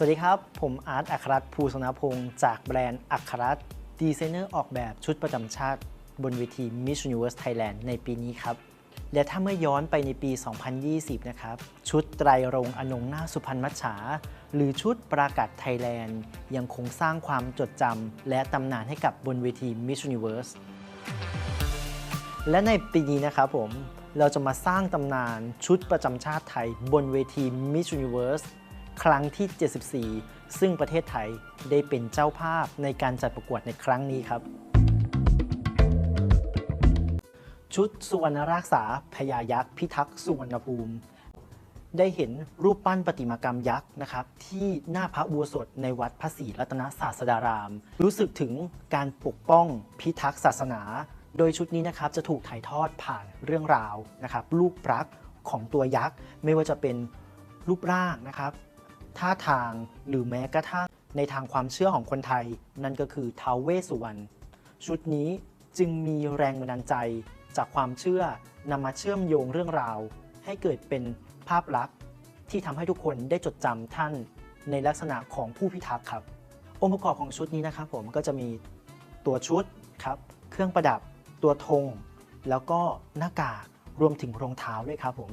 สวัสดีครับ ผมอาร์ตอัครรัตน์ภูสนพงศ์จากแบรนด์อัครรัตน์ดีไซเนอร์ออกแบบชุดประจำชาติบนเวที Miss Universe Thailand ในปีนี้ครับ และถ้าเมื่อย้อนไปในปี 2020 นะครับ ชุดไตรรงอนงนาสุพรรณมัจฉา หรือชุดประกาศไทยแลนด์ ยังคงสร้างความจดจำและตำนานให้กับบนเวที Miss Universe และในปีนี้นะครับผม เราจะมาสร้างตำนานชุดประจำชาติไทยบนเวที Miss Universe ครั้งที่ 74 ซึ่งประเทศไทยได้เป็นเจ้าภาพในการจัดประกวดในครั้งนี้ครับ ชุดสุวรรณราษาพญายักษ์พิทักษ์สุวรรณภูมิ ได้เห็นรูปปั้นประติมากรรมยักษ์นะครับ ที่หน้าพระอุโบสถในวัดพระศรีรัตนศาสดาราม รู้สึกถึงการปกป้องพิทักษ์ศาสนา โดยชุดนี้นะครับจะถูกถ่ายทอดผ่านเรื่องราวนะครับรูปปลักษณ์ของตัวยักษ์ไม่ว่าจะเป็นรูปร่างนะครับ ท่าทางหรือแม้กระทั่งในทางความเชื่อของคนไทย นั่นก็คือท้าวเวสสุวรรณชุดนี้จึงมีแรงบันดาลใจจากความเชื่อนำมาเชื่อมโยงเรื่องราว ให้เกิดเป็นภาพลักษณ์ที่ทำให้ทุกคนได้จดจำท่านในลักษณะของผู้พิทักษ์ครับ องค์ประกอบของชุดนี้นะครับผมก็จะมีตัวชุดครับ เครื่องประดับ ตัวธง แล้วก็หน้ากาก รวมถึงรองเท้าด้วยครับผม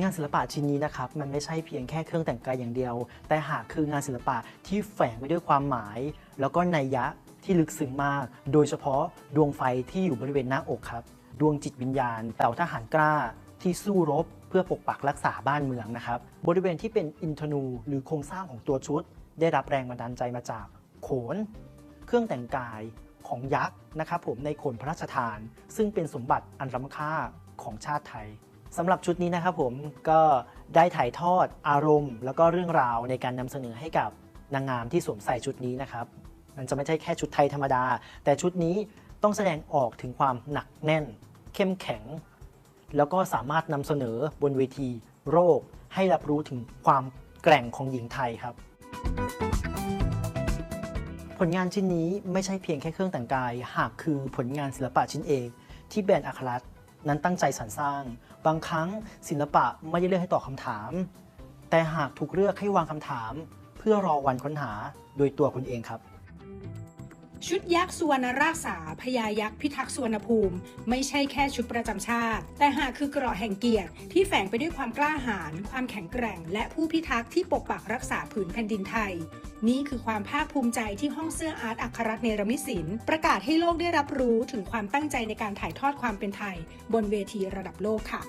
งานศิลปะชิ้นนี้นะครับมันไม่ใช่เพียงแค่เครื่องแต่งกายอย่างเดียว แต่หากคืองานศิลปะที่แฝงไปด้วยความหมาย แล้วก็นัยยะที่ลึกซึ้งมาก โดยเฉพาะดวงไฟที่อยู่บริเวณหน้าอกครับ ดวงจิตวิญญาณเหล่าทหารกล้าที่สู้รบ เพื่อปกปักรักษาบ้านเมืองนะครับ บริเวณที่เป็นอินทนูหรือโครงสร้างของตัวชุด ได้รับแรงบันดาลใจมาจากโขน เครื่องแต่งกายของยักษ์นะครับผมในโขนพระราชทาน ซึ่งเป็นสมบัติอันล้ำค่า ของชาติไทยสำหรับชุดนี้นะครับผมก็ได้ถ่ายทอดอารมณ์ แล้วก็เรื่องราวในการนำเสนอให้กับนางงามที่สวมใส่ชุดนี้นะครับ มันจะไม่ใช่แค่ชุดไทยธรรมดา แต่ชุดนี้ต้องแสดงออกถึงความหนักแน่น เข้มแข็ง แล้วก็สามารถนำเสนอบนเวทีโรค ให้รับรู้ถึงความแกร่งของหญิงไทยครับ ผลงานชิ้นนี้ไม่ใช่เพียงแค่เครื่องแต่งกาย หากคือผลงานศิลปะชิ้นเอกที่แบรนด์อัครรัต นั้นตั้งใจสรรสร้าง บางครั้งศิลปะไม่ได้เลือกให้ตอบคำถาม แต่หากถูกเลือกให้วางคำถาม เพื่อรอวันค้นหาโดยตัวคุณเองครับ ชุดยักษ์สุวรรณราษาพญายักษ์พิทักษ์สุวรรณภูมิ ไม่ใช่แค่ชุดประจำชาติ แต่หากคือเกราะแห่งเกียรติที่แฝงไปด้วยความกล้าหาญความแข็งแกร่ง และผู้พิทักษ์ที่ปกปักรักษาผืนแผ่นดินไทย นี่คือความภาคภูมิใจที่ห้องเสื้ออาร์ตอัครรัตเนรมิศิลป์ประกาศให้โลกได้รับรู้ถึงความตั้งใจในการถ่ายทอดความเป็นไทย บนเวทีระดับโลกค่ะ